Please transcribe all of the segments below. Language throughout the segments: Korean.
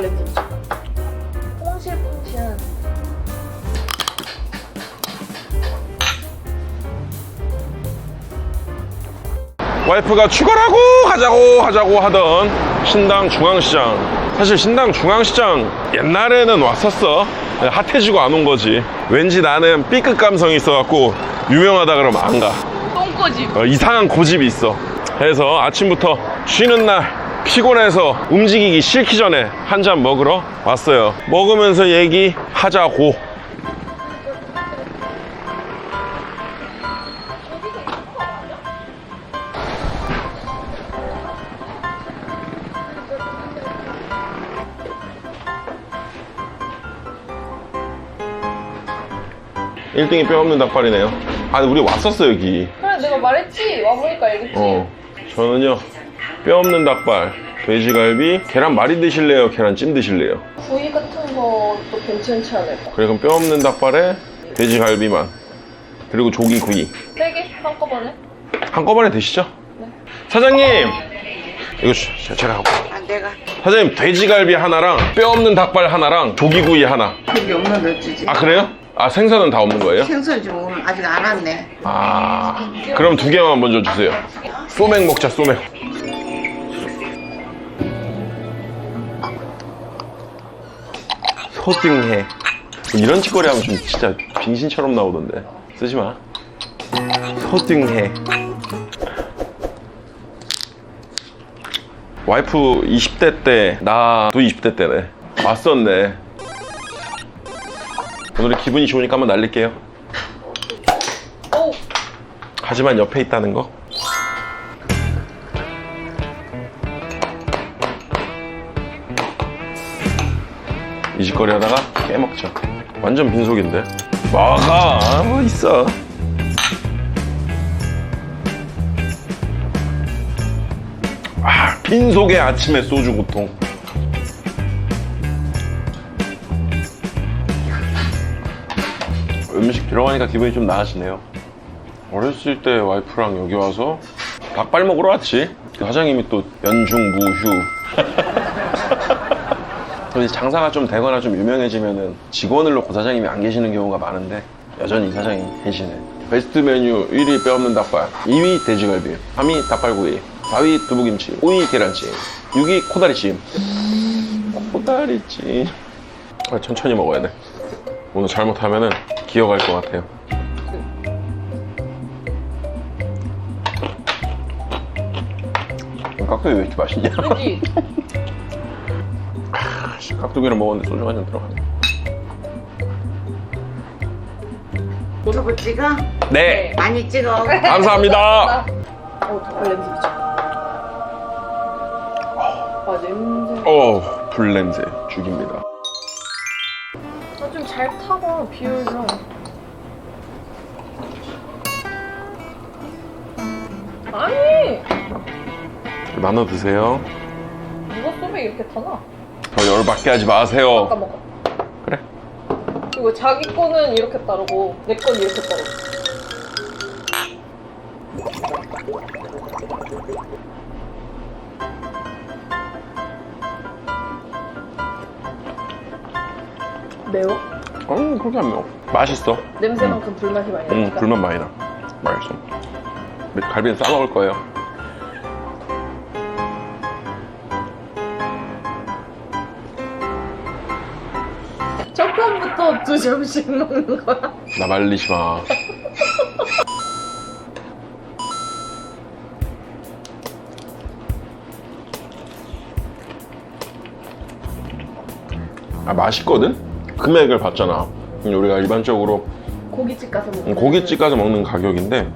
진짜. 퐁실퐁실한. 와이프가 출근하고 가자고 하자고 하던 신당 중앙시장. 사실 신당 중앙시장 옛날에는 왔었어. 핫해지고 안 온 거지. 왠지 나는 B급 감성이 있어갖고 유명하다 그러면 안 가. 똥꼬집. 어, 이상한 고집이 있어. 그래서 아침부터 쉬는 날 피곤해서 움직이기 싫기 전에 한 잔 먹으러 왔어요. 먹으면서 얘기하자고. 일등이뼈 없는 닭발이네요. 아, 우리 왔었어, 여기. 그래 내가 말했지. 와보니까 알겠지. 어, 저는요 뼈 없는 닭발, 돼지갈비, 계란 말이 드실래요? 계란찜 드실래요? 구이 같은 것도 괜찮지 않을까? 그래 그럼 뼈 없는 닭발에 돼지갈비만 그리고 조기 구이 세 개? 한꺼번에? 한꺼번에 드시죠? 사장님 이거 주- 제- 제가 하고 아, 내가 사장님 돼지갈비 하나랑 뼈 없는 닭발 하나랑 조기 구이 하나 그게 없는 거 주지. 아 그래요? 아 생선은 다 없는 거예요? 생선 좀 아직 안 왔네. 아 그럼 두 개만 먼저 주세요 소맥 먹자 소맥 소등해. 이런 짓거리 하면 좀 진짜 빙신처럼 나오던데. 쓰지 마. 소등해. 와이프 20대 때 나도 20대 때네 왔었네. 오늘 기분이 좋으니까 한번 날릴게요. 오! 하지만 옆에 있다는 거. 이 짓거리 하다가 깨먹죠. 완전 빈속인데. 먹어. 뭐 있어. 아, 빈속의 아침에 소주 고통. 음식 들어가니까 기분이 좀 나아지네요. 어렸을 때 와이프랑 여기 와서 닭발 먹으러 왔지. 그 사장님이 또 연중 무휴. 근데 장사가 좀 되거나 좀 유명해지면은 직원을 놓고 사장님이 안 계시는 경우가 많은데 여전히 이 사장이 계시네. 베스트 메뉴 1위 뼈 없는 닭발, 2위 돼지갈비, 3위 닭발구이, 4위 두부김치, 5위 계란찜, 6위 코다리찜. 코다리찜. 아, 천천히 먹어야 돼. 오늘 잘못하면은 기어갈 것 같아요. 깍두기 왜 이렇게 맛있냐? 씨, 깍두기를 먹었는데 소주 한 잔 들어가네. 유튜브 찍어? 네, 많이 찍어. 감사합니다. 어, 닭발 냄새 미쳐. 아, 냄새. 어, 불냄새 죽입니다. 아, 좀잘 타봐, 비율 좀. 아니! 나눠 드세요. 누가 소맥 이렇게 타나? 더 열받게 하지 마세요. 먹어. 그래. 그리고 자기 거는 이렇게 따르고, 내 건 이렇게 따르고. 매워? 어, 그렇게 안 매워. 맛있어. 냄새만큼 불맛이 많이 응, 나니까. 불만 많이 나. 맛있어. 갈비는 싸 먹을 거예요. 첫 판부터 두 점씩 먹는 거야? 나 말리지 마. 아, 맛있거든? 금액을 봤잖아. 우리가 일반적으로 고깃집 가서 먹는 음, 고깃집 가서 먹는 가격인데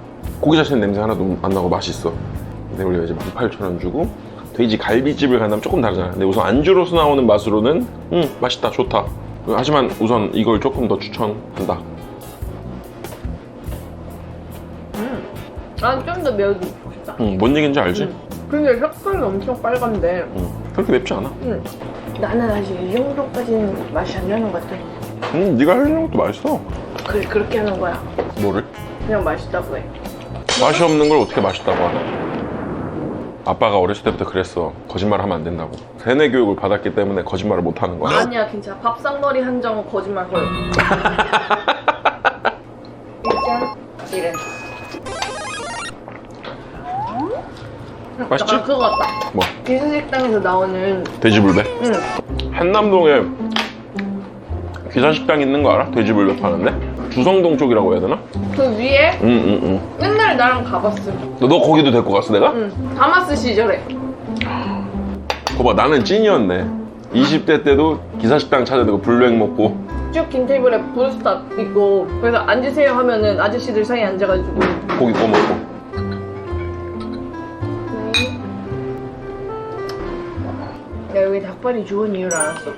고기 자체는 냄새 하나도 안 나고 맛있어. 근데 우리가 이제 18,000원 주고 돼지 갈비집을 간다면 조금 다르잖아. 근데 우선 안주로서 나오는 맛으로는 음 맛있다 좋다. 하지만 우선 이걸 조금 더 추천한다. 난좀 더 매워지고 싶다. 음, 뭔 얘기인지 알지? 응. 근데 색깔이 엄청 빨간데. 음, 그렇게 맵지 않아. 응. 나는 아직 이 정도까지는 맛이 안 나는 것 같아. 음, 네가 하려는 것도 맛있어. 그래, 그렇게 하는 거야. 뭐를? 그냥 맛있다고 해. 맛이 없는 걸 어떻게 맛있다고 하나? 아빠가 어렸을 때부터 그랬어. 거짓말 하면 안 된다고. 세뇌 교육을 받았기 때문에 거짓말을 못 하는 거야. 아니야 괜찮아. 밥상머리 한정은 거짓말 헐 일장 이래 맛있지? 약간 그거 같다. 뭐? 기술식당에서 나오는 돼지불배? 응. 한남동에 기사식당 있는 거 알아? 돼지불배 파는데? 주성동 쪽이라고 해야 되나? 그 위에? 응응응 옛날에 나랑 가봤음 너, 너 거기도 데리고 갔어 내가? 응. 다마스 시절에. 거봐 나는 찐이었네. 20대 때도 기사식당 찾아다니고 불냉 먹고. 쭉 긴 테이블에 브루스타 있고 그래서 앉으세요 하면은 아저씨들 사이에 앉아가지고. 고기 구워 먹고. 내가 여기 닭발이 좋은 이유를 알았어.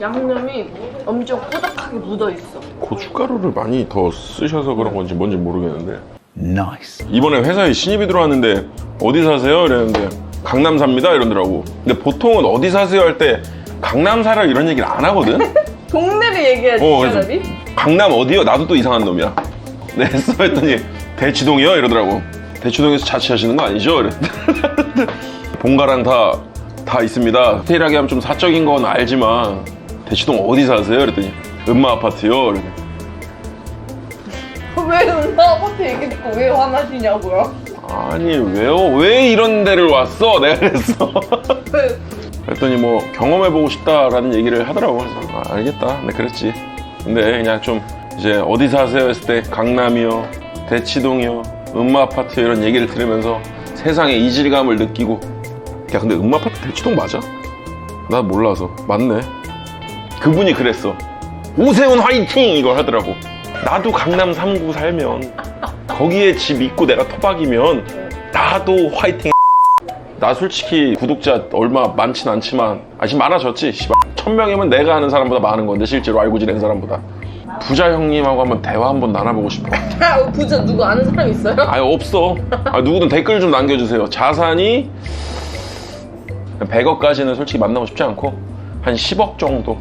양념이 엄청 꾸덕하게 묻어있어. 고춧가루를 많이 더 쓰셔서 그런 건지 뭔지 모르겠는데 Nice. 이번에 회사에 신입이 들어왔는데 어디 사세요? 이랬는데 강남 삽니다 이러더라고 근데 보통은 어디 사세요 할 때 강남 살아 이런 얘기를 안 하거든 동네를 얘기하지 어, 그래서 사람이 강남 어디요? 나도 또 이상한 놈이야 네 했어 했더니 대치동이요? 이러더라고 대치동에서 자취하시는 거 아니죠? 이랬더니 본가랑 다, 다 있습니다 디테일하게 하면 좀 사적인 건 알지만 대치동 어디 사세요? 이랬더니 음마 아파트요 이랬더니 왜 누나 아파트 얘기 듣고 왜 화나시냐고요? 아니 왜요? 왜 이런 데를 왔어? 내가 그랬어 왜? 그랬더니 뭐 경험해보고 싶다라는 얘기를 하더라고. 그래서 아, 알겠다. 네 그랬지. 근데 그냥 좀 이제 어디 사세요? 했을 때 강남이요 대치동이요 음마아파트 이런 얘기를 들으면서 세상의 이질감을 느끼고. 야 근데 음마아파트 대치동 맞아? 나 몰라서. 맞네. 그분이 그랬어. 오세훈 화이팅! 이걸 하더라고 나도 강남 3구 살면 거기에 집 있고 내가 토박이면 나도 화이팅. 나 솔직히 구독자 얼마 많진 않지만 아직 많아졌지? 씨발. 천 명이면 내가 아는 사람보다 많은 건데 실제로 알고 지낸 사람보다. 부자 형님하고 한번 대화 한번 나눠보고 싶어. 아, 부자 누구 아는 사람 있어요? 아예 없어. 아, 누구든 댓글 좀 남겨주세요. 자산이 100억까지는 솔직히 만나고 싶지 않고 한 10억 정도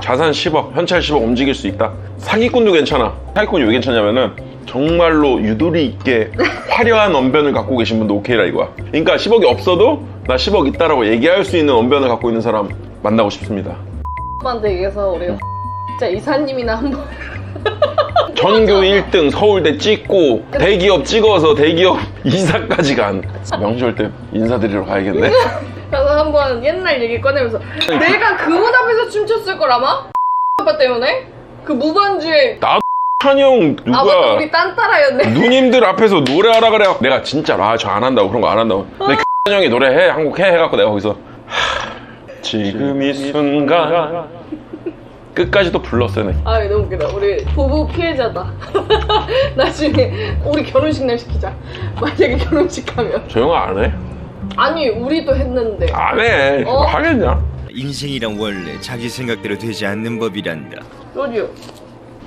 자산 10억 현찰 10억 움직일 수 있다. 사기꾼도 괜찮아. 사기꾼이 왜 괜찮냐면은 정말로 유도리 있게 화려한 언변을 갖고 계신 분도 오케이라 이거야. 그러니까 10억이 없어도 나 10억 있다라고 얘기할 수 있는 언변을 갖고 있는 사람 만나고 싶습니다. 오빠한테 얘기해서 우리 진짜 이사님이나 한번 전교 1등 서울대 찍고 대기업 찍어서 대기업 이사까지 간. 명절 때 인사드리러 가야겠네. 가서 한번 옛날 얘기 꺼내면서. 내가 그 옷 앞에서 춤췄을 걸 아마? 오빠 때문에? 그 무반주에. 찬영 누가? 아 맞다. 우리 딴따라였네. 누님들 앞에서 노래하라 그래. 내가 진짜로 아 저 안 한다고 그런 거 안 한다고. 근데 형이 노래해. 한국 해. 해갖고 내가 거기서. 하, 지금 이 순간 끝까지 또 불렀어요 네. 아 너무 웃기다 우리 부부 피해자다 나중에 우리 결혼식 날 시키자 만약에 결혼식 가면 저 형아 안 해? 아니 우리도 했는데 안 해 어? 하겠냐 인생이란 원래 자기 생각대로 되지 않는 법이란다. 로디오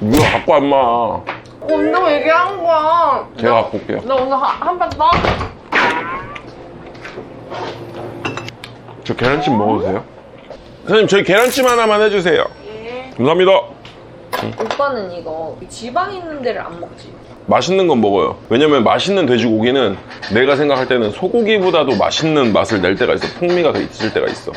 이거 갖고 왔마 온다고 얘기한 거야 제가 갖고 올게요 나 오늘 한판 떠? 저 계란찜 먹어도 돼요? 선생님 저희 계란찜 하나만 해주세요 예 감사합니다 오빠는 이거 지방 있는 데를 안 먹지 맛있는 건 먹어요. 왜냐면 맛있는 돼지고기는 내가 생각할 때는 소고기보다도 맛있는 맛을 낼 때가 있어. 풍미가 더 있을 때가 있어.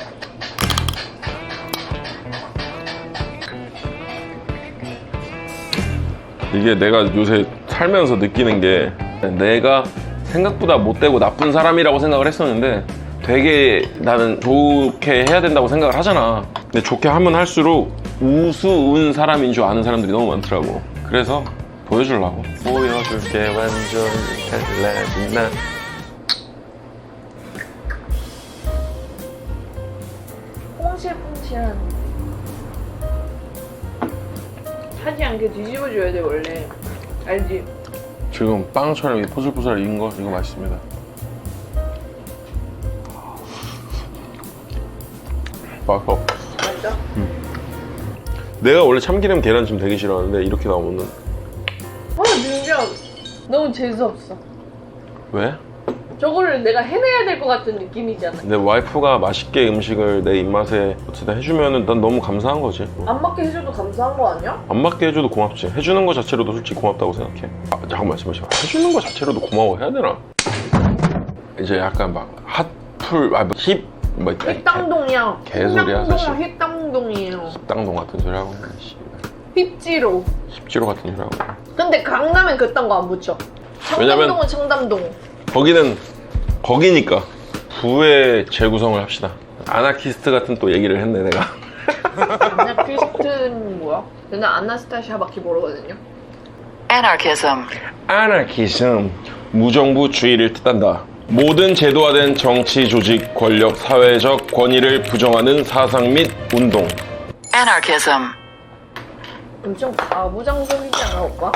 이게 내가 요새 살면서 느끼는 게 내가 생각보다 못되고 나쁜 사람이라고 생각을 했었는데 되게 나는 좋게 해야 된다고 생각을 하잖아. 근데 좋게 하면 할수록 우스운 사람인 줄 아는 사람들이 너무 많더라고. 그래서 보여주려고. 보여줄게 완전 달라진 나. 퐁실퐁실한 타지 않게 뒤집어줘야 돼 원래 알지? 지금 빵처럼 이렇게 포슬포슬 익은 거 이거 맛있습니다. 맛있어. 맞아? 내가 원래 참기름 계란찜 되게 싫어하는데 이렇게 나오면 아 진짜 너무 재수없어 왜? 저거를 내가 해내야 될 것 같은 느낌이잖아 내 와이프가 맛있게 음식을 내 입맛에 어쨌든 해주면은 난 너무 감사한 거지. 안 맞게 해줘도 감사한 거 아니야? 안 맞게 해줘도 고맙지. 해주는 거 자체로도 솔직히 고맙다고 생각해. 아, 잠깐만, 잠깐만. 해주는 거 자체로도 고마워해야 되나? 이제 약간 막 핫풀 아힙 뭐 힙당동이야. 개소리야, 사실. 힙당동이에요. 땅동 같은 소리 하고 있네, 씨. 힙지로. 십지로 같은 소리 하고 있네. 근데 강남엔 그딴 거 안 붙여. 왜냐면- 청담동은 청담동. 거기는 거기니까 부의 재구성을 합시다 아나키스트 같은 또 얘기를 했네 내가 아나키스트는 뭐야? 저는 아나스타샤밖에 모르거든요. Anarchism. 아나키즘 무정부주의를 뜻한다 모든 제도화된 정치 조직 권력 사회적 권위를 부정하는 사상 및 운동 Anarchism. 엄청 가부장적이지 않아, 오빠?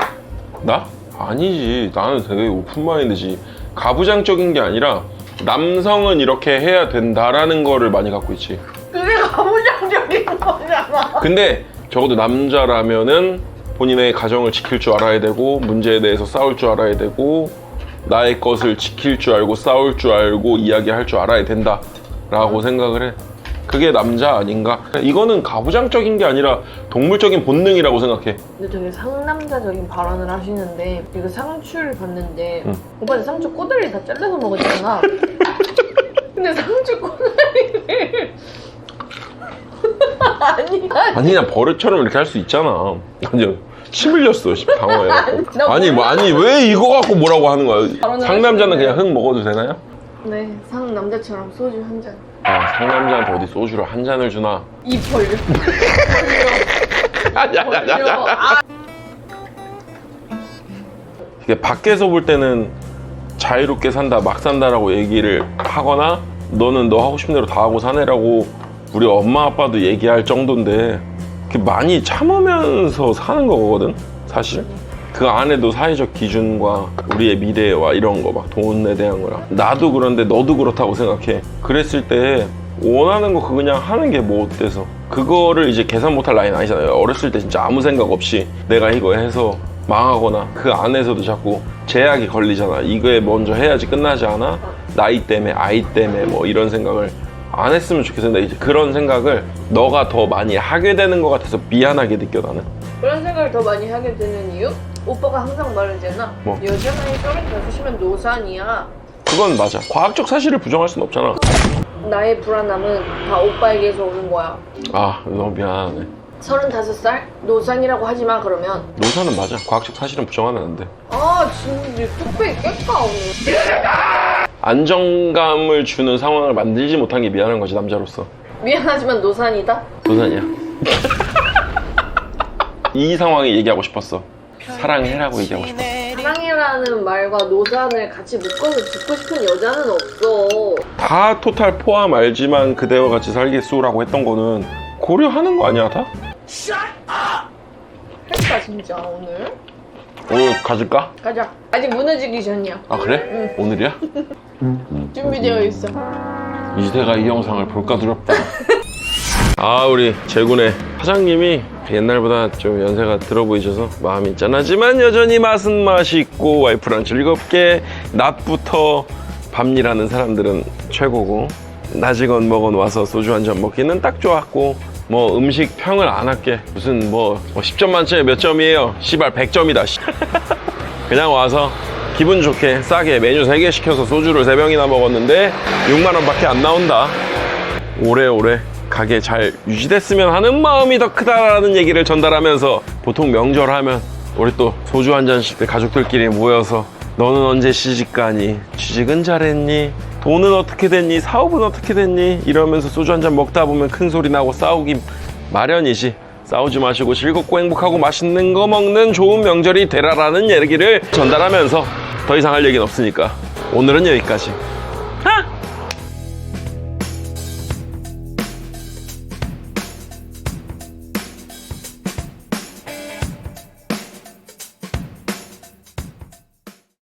나? 아니지 나는 되게 오픈마인드지 가부장적인 게 아니라 남성은 이렇게 해야 된다라는 거를 많이 갖고 있지 그게 가부장적인 거잖아. 근데 적어도 남자라면은 본인의 가정을 지킬 줄 알아야 되고 문제에 대해서 싸울 줄 알아야 되고 나의 것을 지킬 줄 알고 싸울 줄 알고 이야기할 줄 알아야 된다 라고 생각을 해. 그게 남자 아닌가? 이거는 가부장적인 게 아니라 동물적인 본능이라고 생각해. 근데 되게 상남자적인 발언을 하시는데 이거 상추를 봤는데 응. 오빠는 상추 꼬다리 다 잘라서 먹었잖아. 근데 상추 꼬다리를 아니 아니 아니 그냥 버릇처럼 이렇게 할 수 있잖아. 아니요. 침 흘렸어, 씨. 나 아니, 뭐, 아니, 왜 이거 갖고 뭐라고 하는 거야? 상남자는. 그냥 흙 먹어도 되나요? 네 상 남자처럼 소주 한 잔. 아, 상남자한테 어디 소주를 한 잔을 주나? 이 벌려. 벌려. 아, 이게 밖에서 볼 때는 자유롭게 산다, 막 산다라고 얘기를 하거나 너는 너 하고 싶은 대로 다 하고 사내라고 우리 엄마 아빠도 얘기할 정도인데 많이 참으면서 사는 거거든, 사실. 그 안에도 사회적 기준과 우리의 미래와 이런 거 막 돈에 대한 거랑 나도 그런데 너도 그렇다고 생각해. 그랬을 때 원하는 거 그냥 하는 게 뭐 어때서 그거를 이제 계산 못할 라인 아니잖아요. 어렸을 때 진짜 아무 생각 없이 내가 이거 해서 망하거나 그 안에서도 자꾸 제약이 걸리잖아. 이거에 먼저 해야지 끝나지 않아? 나이 때문에 아이 때문에 뭐 이런 생각을 안 했으면 좋겠어. 근데 이제 그런 생각을 너가 더 많이 하게 되는 것 같아서 미안하게 느껴 나는. 그런 생각을 더 많이 하게 되는 이유? 오빠가 항상 말하잖아. 뭐? 여자 나이 서른다섯이면 노산이야. 그건 맞아. 과학적 사실을 부정할 순 없잖아. 나의 불안함은 다 오빠에게서 오는 거야. 아 너무 미안하네. 서른다섯 살 노산이라고 하지 마 그러면. 노사는 맞아. 과학적 사실은 부정하면 안 돼. 아 진짜 뚝배기 깰까 오늘. 안정감을 주는 상황을 만들지 못한 게 미안한 거지 남자로서. 미안하지만 노산이다. 노산이야. 이 상황에 얘기하고 싶었어. 사랑해라고 얘기하고 싶었어. 사랑이라는 말과 노산을 같이 묶어서 듣고 싶은 여자는 없어. 다 토탈 포함 알지만 그대와 같이 살겠소라고 했던 거는 고려하는 거 아니야 다? 할까 진짜 오늘? 오늘 가질까? 가자. 아직 무너지기 전이야. 아 그래? 오늘이야? 준비되어 있어. 이세가 이 영상을 볼까 두렵다. 아 우리 재군의 사장님이 옛날보다 좀 연세가 들어 보이셔서 마음이 짠하지만 여전히 맛은 맛있고 와이프랑 즐겁게 낮부터 밤일하는 사람들은 최고고 낮이건 먹은 와서 소주 한 잔 먹기는 딱 좋았고 뭐 음식 평을 안 할게 무슨 뭐, 뭐 10점 만점에 몇 점이에요 씨발 100점이다 그냥 와서 기분 좋게 싸게 메뉴 3개 시켜서 소주를 3병이나 먹었는데 6만원 밖에 안 나온다 오래오래 가게 잘 유지됐으면 하는 마음이 더 크다라는 얘기를 전달하면서 보통 명절 하면 우리 또 소주 한 잔씩 때 가족들끼리 모여서 너는 언제 시집 가니? 취직은 잘했니? 돈은 어떻게 됐니? 사업은 어떻게 됐니? 이러면서 소주 한 잔 먹다 보면 큰 소리 나고 싸우기 마련이지. 싸우지 마시고 즐겁고 행복하고 맛있는 거 먹는 좋은 명절이 되라라는 얘기를 전달하면서 더 이상 할 얘기는 없으니까 오늘은 여기까지.